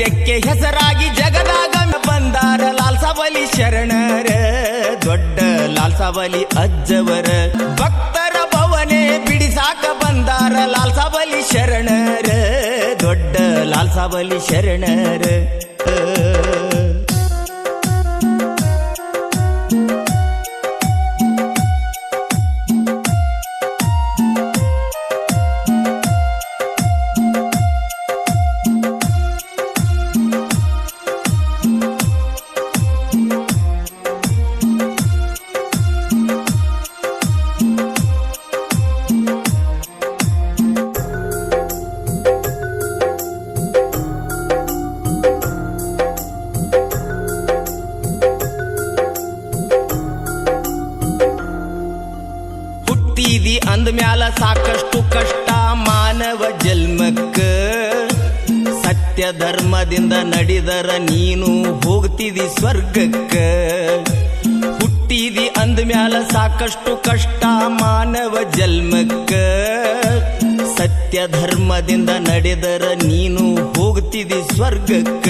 ಸತ್ಯಕ್ಕೆ ಹೆಸರಾಗಿ ಜಗದಾಗ ಬಂದಾರ ಲಾಲ್ಸಾಬಲಿ ಶರಣರ, ದೊಡ್ಡ ಲಾಲ್ ಸಾವಲಿ ಅಜ್ಜವರ. ಭಕ್ತರ ಭವನೆ ಬಿಡಿಸಾಕ ಬಂದಾರ ಲಾಲ್ಸಾಬಲಿ ಶರಣರ, ದೊಡ್ಡ ಲಾಲ್ ಸಾವಲಿ ಶರಣರ. ಸಾಕಷ್ಟು ಕಷ್ಟ ಮಾನವ ಜನ್ಮಕ್ಕ. ಸತ್ಯ ಧರ್ಮದಿಂದ ನಡೆದರ ನೀನು ಹೋಗ್ತಿದಿ ಸ್ವರ್ಗಕ್ಕ. ಹುಟ್ಟಿದಿ ಅಂದ್ಮ್ಯಾಲ ಸಾಕಷ್ಟು ಕಷ್ಟ ಮಾನವ ಜನ್ಮಕ್ಕ. ಸತ್ಯ ಧರ್ಮದಿಂದ ನಡೆದರ ನೀನು ಹೋಗ್ತಿದಿ ಸ್ವರ್ಗಕ್ಕ.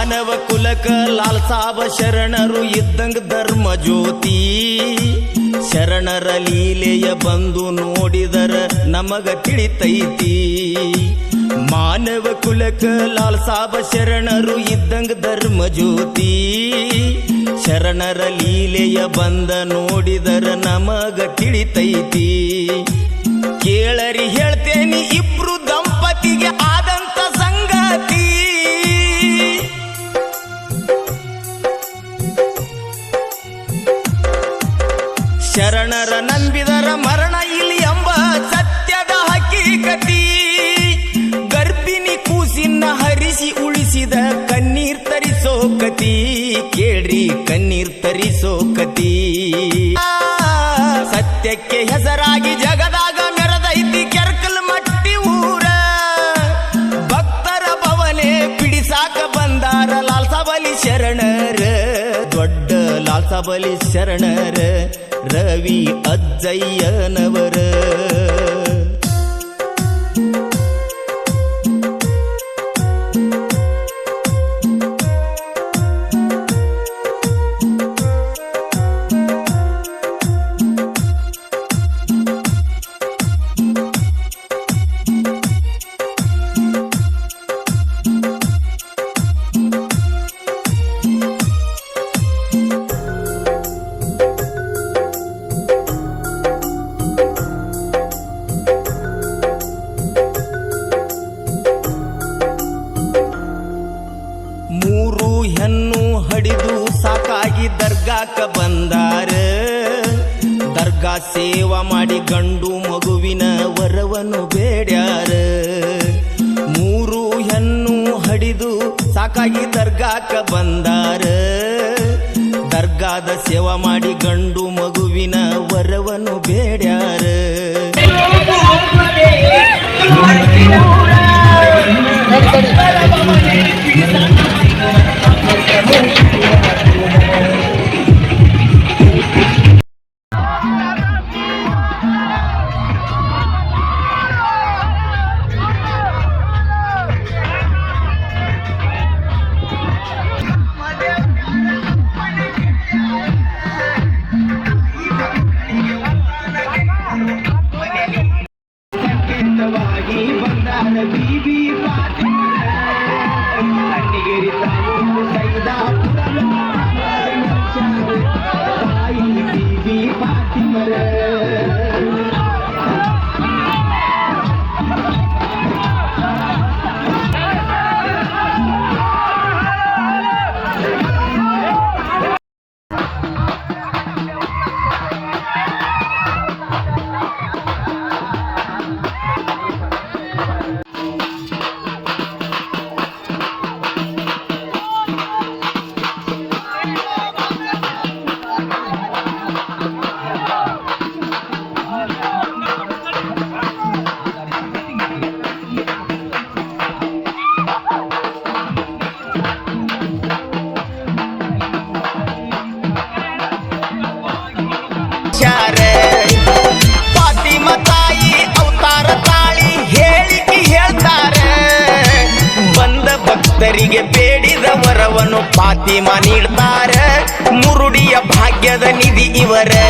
ಮಾನವ ಕುಲಕ ಲಾಲ್ಸಾಬ ಶರಣರು ಇದ್ದಂಗ ಧರ್ಮ ಜ್ಯೋತಿ. ಶರಣರ ಲೀಲೆಯ ಬಂದು ನೋಡಿದರ ನಮಗ ತಿಳಿತೈತಿ. ಮಾನವ ಕುಲಕ ಲಾಲ್ಸಾಬ ಶರಣರು ಇದ್ದಂಗ ಧರ್ಮ ಜ್ಯೋತಿ. ಶರಣರ ಲೀಲೆಯ ಬಂದ ನೋಡಿದರ ನಮಗ ತಿಳಿತೈತಿ. ಕೇಳರಿ ಹೇಳ್ತೇನೆ ಇಬ್ರು ದಂಪತಿಗೆ ಆದಂತ ಶರಣರ ದೊಡ್ಡ ಲಾಲ್ಸಾಬಲಿ ಶರಣರ ರವಿ ಅಜ್ಜಯ್ಯನವರ ಸಾಕಾಗಿ ದರ್ಗಾಕ ಬಂದಾರ. ದರ್ಗಾದ ಸೇವಾ ಮಾಡಿ ಗಂಡು ಮಗುವಿನ ವರವನ್ನು ಬೇಡ್ಯಾರ. ಅವರಿಗೆ ಬೇಡಿದ ವರವನ್ನು ಪಾತಿಮಾ ನೀಡ್ತಾರ. ಮುರುಡಿಯ ಭಾಗ್ಯದ ನಿಧಿ ಇವರೇ.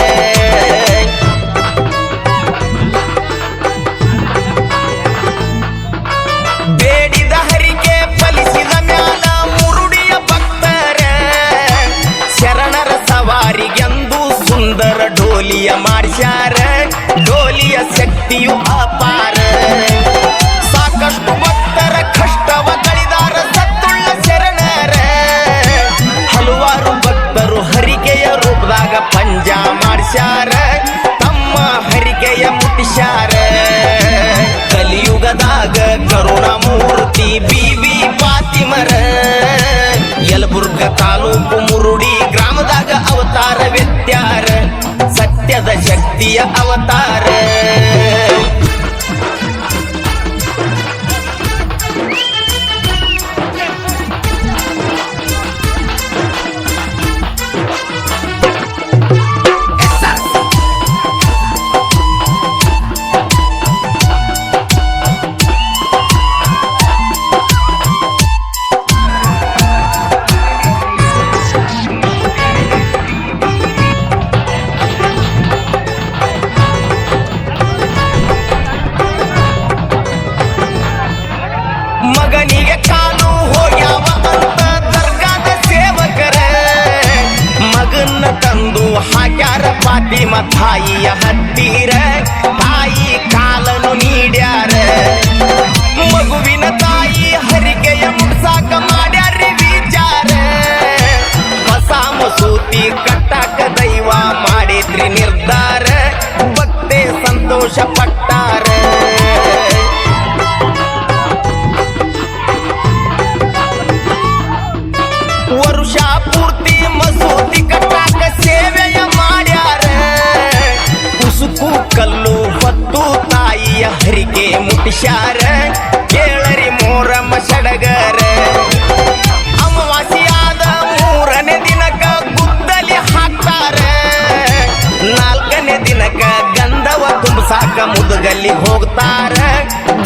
ಅಲ್ಲಿ ಹೋಗ್ತಾರ,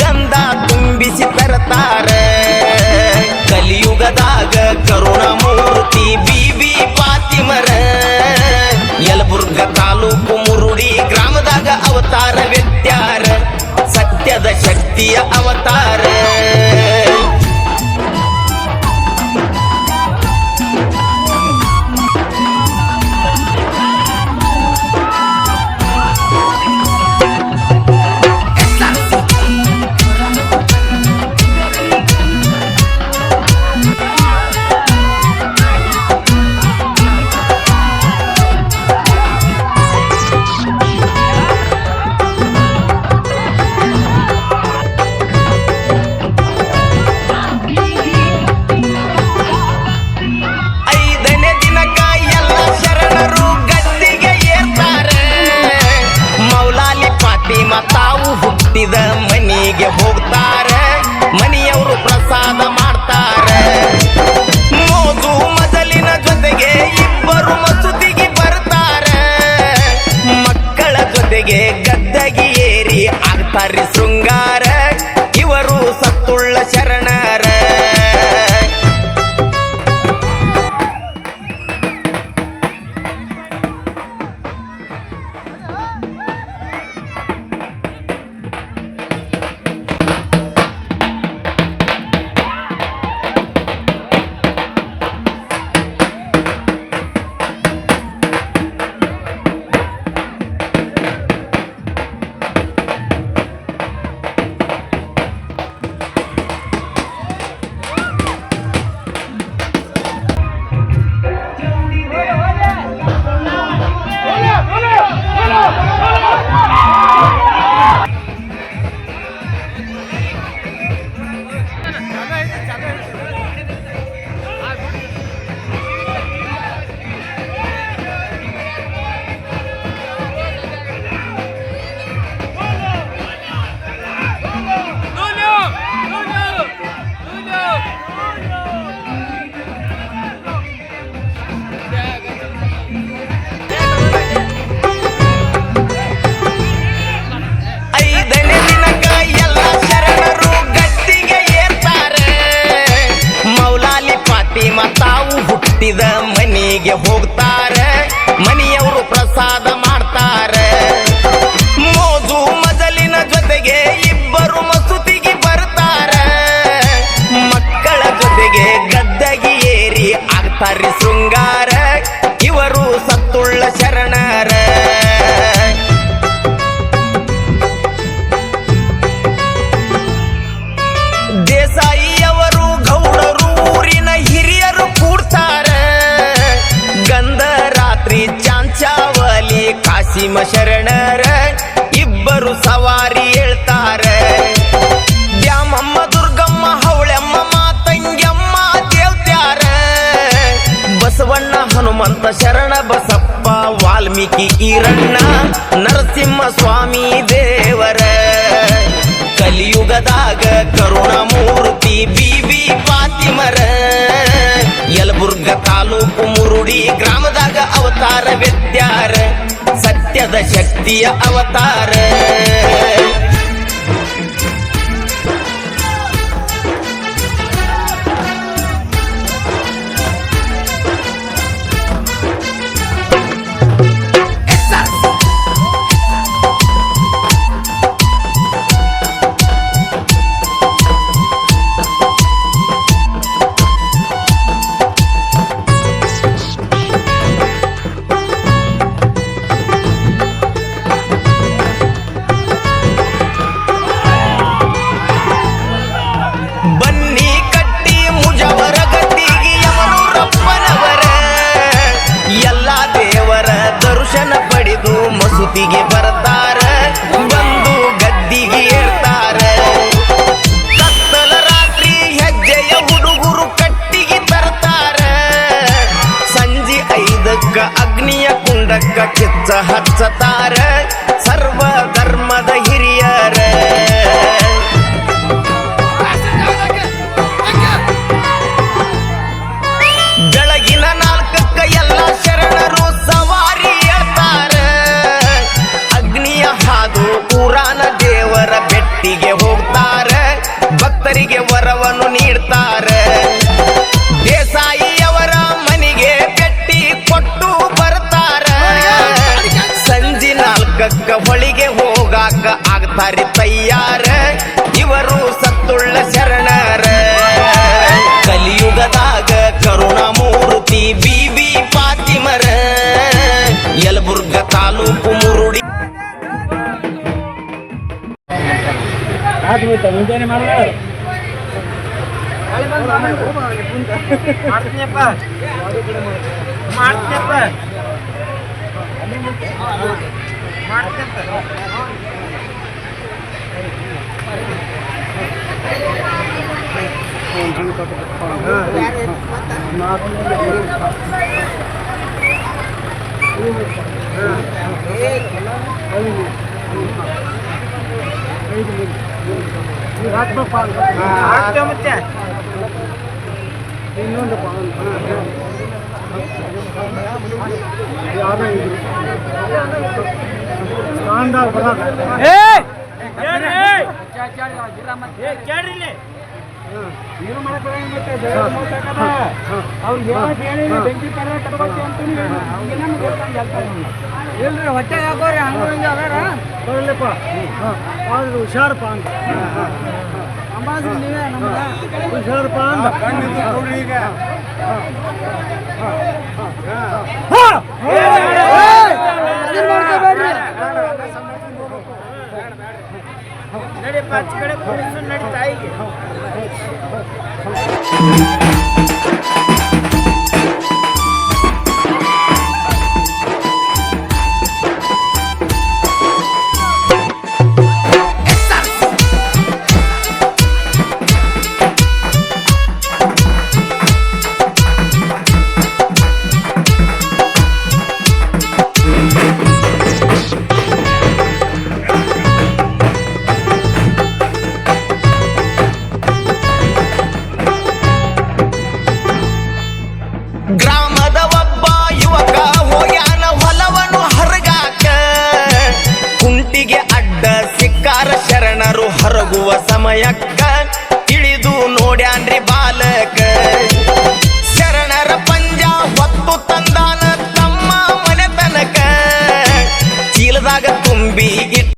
ಗಂಧ ತುಂಬಿಸಿ ತರತಾರೆ. ಕಲಿಯುಗದಾಗ ಕರುಣಮೂರ್ತಿ ಬಿ ಪಾತಿಮರ. ಯಲಬುರ್ಗ ತಾಲೂಕು ಮುರುಡಿ ಗ್ರಾಮದಾಗ ಅವತಾರ ವ್ಯತ್ಯಾರ ಸತ್ಯದ ಶಕ್ತಿಯ ಅವತಾರ. doctor la. ವಾಲ್ಮೀಕಿ ಈರಣ್ಣ ನರಸಿಂಹ ಸ್ವಾಮಿ ದೇವರ. ಕಲಿಯುಗದಾಗ ಕರುಣಮೂರ್ತಿ ಬಿ. ಪಾತಿಮರ ಯಲಬುರ್ಗ ತಾಲೂಕು ಮುರುಡಿ ಗ್ರಾಮದಾಗ ಅವತಾರ ವ್ಯತ್ಯಾರ ಸತ್ಯದ ಶಕ್ತಿಯ ಅವತಾರ. ಮಸೂತಿಗೆ ಬರ್ತಾರ, ಬಂದು ಗದ್ದಿಗೆ ಏರ್ತಾರ. ಕತ್ತಲ ರಾತ್ರಿ ಹೆಜ್ಜೆಯ ಹುಡುಗರು ಕಟ್ಟಿಗೆ ತರ್ತಾರ. ಸಂಜೆ ಐದಕ್ಕ ಅಗ್ನಿಯ ಕುಂಡಕ್ಕ ಕಿಚ್ಚ ತಯ್ಯಾರ ಇವರು ಸತ್ತುಳ್ಳ ಶರಣರ. ಕಲಿಯುಗದಾಗ ಕರುಣಾಮೂರ್ತಿ ಬಿಬಿ ಪಾತಿಮರ. ಯಲಬುರ್ಗ ತಾಲೂಕು ಮುರುಡಿ. ಮುಂಜಾನೆ ಮಾಡಿದ್ರೆ ಮಾಡ್ತೀನಪ್ಪ. ಮಾಡ್ತೀನಪ್ಪ. ಮಾಡ್ತೀನಪ್ಪ. ಆಗ್ತೇವೆ ಮತ್ತೆ ಇನ್ನೊಂದು ಸ್ಕಾಂದಾಗ ಬರೋದು ಏನು ಇಲ್ರಿ ಹೊಟ್ಟೆ ಹಾಕೋರಿ ಹಂಗ ಹಿಂಗ ಅದಾರ ಬರಲಿಪ್ಪ ಆದ್ರೆ ಹುಷಾರಪ್ಪ ಅಂತ ಅಂಬಾಸಿ ನೀವೇ ನಮ್ಗ ಹುಷಾರಪ್ಪ ಅಂತ ನಡಿಯಪ್ಪ ಆಚೆ ಕಡೆ ಪೊಲೀಸರು ನಡಿ ತಾಯಿಗೆ